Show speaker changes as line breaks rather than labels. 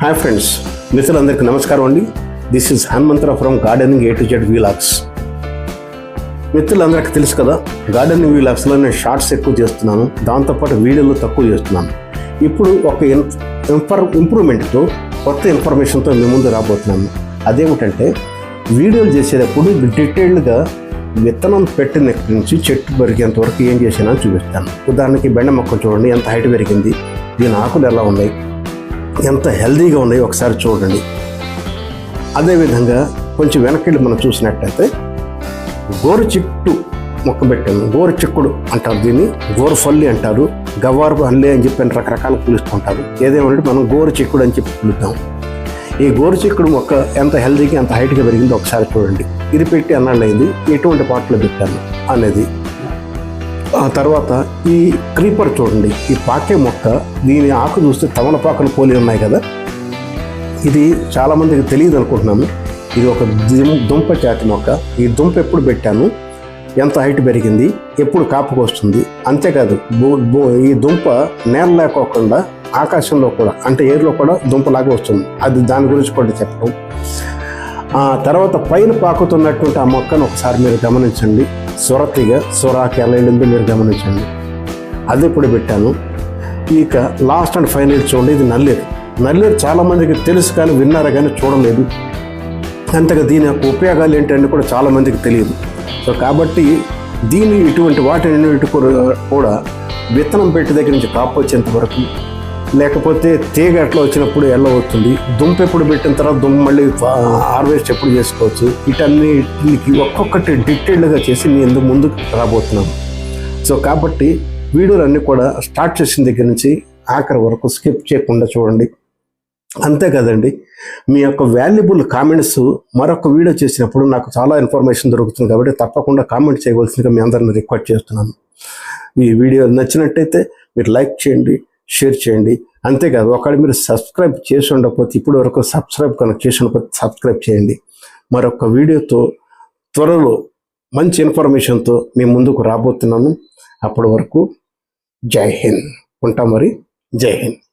Hi friends మిత్రులందరికీ నమస్కారం అండి. This is Hanumantharao from gardening A to Z vlogs మిత్రులందరికీ తెలుసు కదా గార్డెనింగ్ వీలాగ్స్లో నేను షార్ట్స్ ఎక్కువ చేస్తున్నాను దాంతోపాటు వీడియోలు తక్కువ చేస్తున్నాను. ఇప్పుడు ఒక ఇన్ ఇన్ఫర్ ఇంప్రూవ్మెంట్తో కొత్త ఇన్ఫర్మేషన్తో మీ ముందు రాబోతున్నాను. అదేమిటంటే వీడియోలు చేసేటప్పుడు డీటెయిల్డ్గా విత్తనం పెట్టిన నుంచి చెట్టు పెరిగేంత వరకు ఏం చేసినా చూపిస్తాను. ఉదాహరణకి బెండ మొక్క చూడండి ఎంత హైట్ పెరిగింది దీని ఆకులు ఎలా ఉన్నాయి ఎంత హెల్దీగా ఉన్నాయో ఒకసారి చూడండి. అదేవిధంగా కొంచెం వెనకెళ్ళి మనం చూసినట్టయితే గోరు చిట్టు మొక్క పెట్టాను. గోరు చిక్కుడు అంటారు దీన్ని. గోరు ఫల్లి అంటారు. గవ్వారు అల్లి అని చెప్పి రకరకాల పిలుస్తుంటారు ఏదేమంటే మనం గోరు చిక్కుడు అని చెప్పి పిలుద్దాం. ఈ గోరు చిక్కుడు మొక్క ఎంత హెల్దీగా ఎంత హైట్గా పెరిగిందో ఒకసారి చూడండి. ఇది పెట్టి అన్నాళ్ళు అయింది ఎటువంటి పాటలో పెట్టాను అనేది ఆ తర్వాత ఈ క్రీపర్ చూడండి ఈ పాకే మొక్క దీని ఆకు చూస్తే తమలపాకులు పోలి ఉన్నాయి కదా. ఇది చాలామందికి తెలియదు అనుకుంటున్నాను. ఇది ఒక దుంప జాతి మొక్క. ఈ దుంప ఎప్పుడు పెట్టాను? ఎంత హైట్ పెరిగింది? ఎప్పుడు కాపుకు వస్తుంది? అంతేకాదు ఈ దుంప నేల లేకోకుండా ఆకాశంలో కూడా అంటే ఏరులో కూడా దుంపలాగా వస్తుంది. అది దాని గురించి కూడా చెప్పడం ఆ తర్వాత పైన పాకుతున్నటువంటి ఆ మొక్కను ఒకసారి మీరు గమనించండి. సొరతిగా సొరాకి ఎలా వెళ్ళిందో మీరు గమనించండి. అది ఇప్పుడు పెట్టాను. ఇక లాస్ట్ అండ్ ఫైనల్ చూడండి ఇది నల్లేరు. నల్లేరు చాలా మందికి తెలుసు కానీ విన్నారు కానీ చూడలేదు. అంతగా దీని యొక్క ఉపయోగాలు ఏంటని కూడా చాలా మందికి తెలియదు. సో కాబట్టి దీని ఇటువంటి వాటిని కూడా విత్తనం పెట్టి దగ్గర నుంచి కాపు వచ్చేంత వరకు లేకపోతే తీగ ఎట్లా వచ్చినప్పుడు ఎల్ల అవుతుంది? దుంప ఎప్పుడు పెట్టిన తర్వాత దుంప మళ్ళీ హార్వెస్ట్ ఎప్పుడు చేసుకోవచ్చు? వీటన్నిటికి ఒక్కొక్కటి డీటెయిల్డ్గా చేసి నేను ముందుకు రాబోతున్నాను. సో కాబట్టి వీడియోలు అన్నీ కూడా స్టార్ట్ చేసిన దగ్గర నుంచి ఆఖరి వరకు స్కిప్ చేయకుండా చూడండి. అంతే కదండి. మీ యొక్క వాల్యుబుల్ కామెంట్స్ మరొక వీడియో చేసినప్పుడు నాకు చాలా ఇన్ఫర్మేషన్ దొరుకుతుంది కాబట్టి తప్పకుండా కామెంట్ చేయవలసిందిగా మీ అందరిని రిక్వెస్ట్ చేస్తున్నాను. ఈ వీడియో నచ్చినట్టయితే మీరు లైక్ చేయండి షేర్ చేయండి. అంతేకాదు ఒకవేళ మీరు సబ్స్క్రైబ్ చేసి ఉండకపోతే ఇప్పటి వరకు సబ్స్క్రైబ్ కనుక చేసి ఉండకపోతే సబ్స్క్రైబ్ చేయండి. మరొక వీడియోతో త్వరలో మంచి ఇన్ఫర్మేషన్తో మీ ముందుకు రాబోతున్నాను. అప్పటి వరకు జై హింద్. ఉంటాం మరి జై హింద్.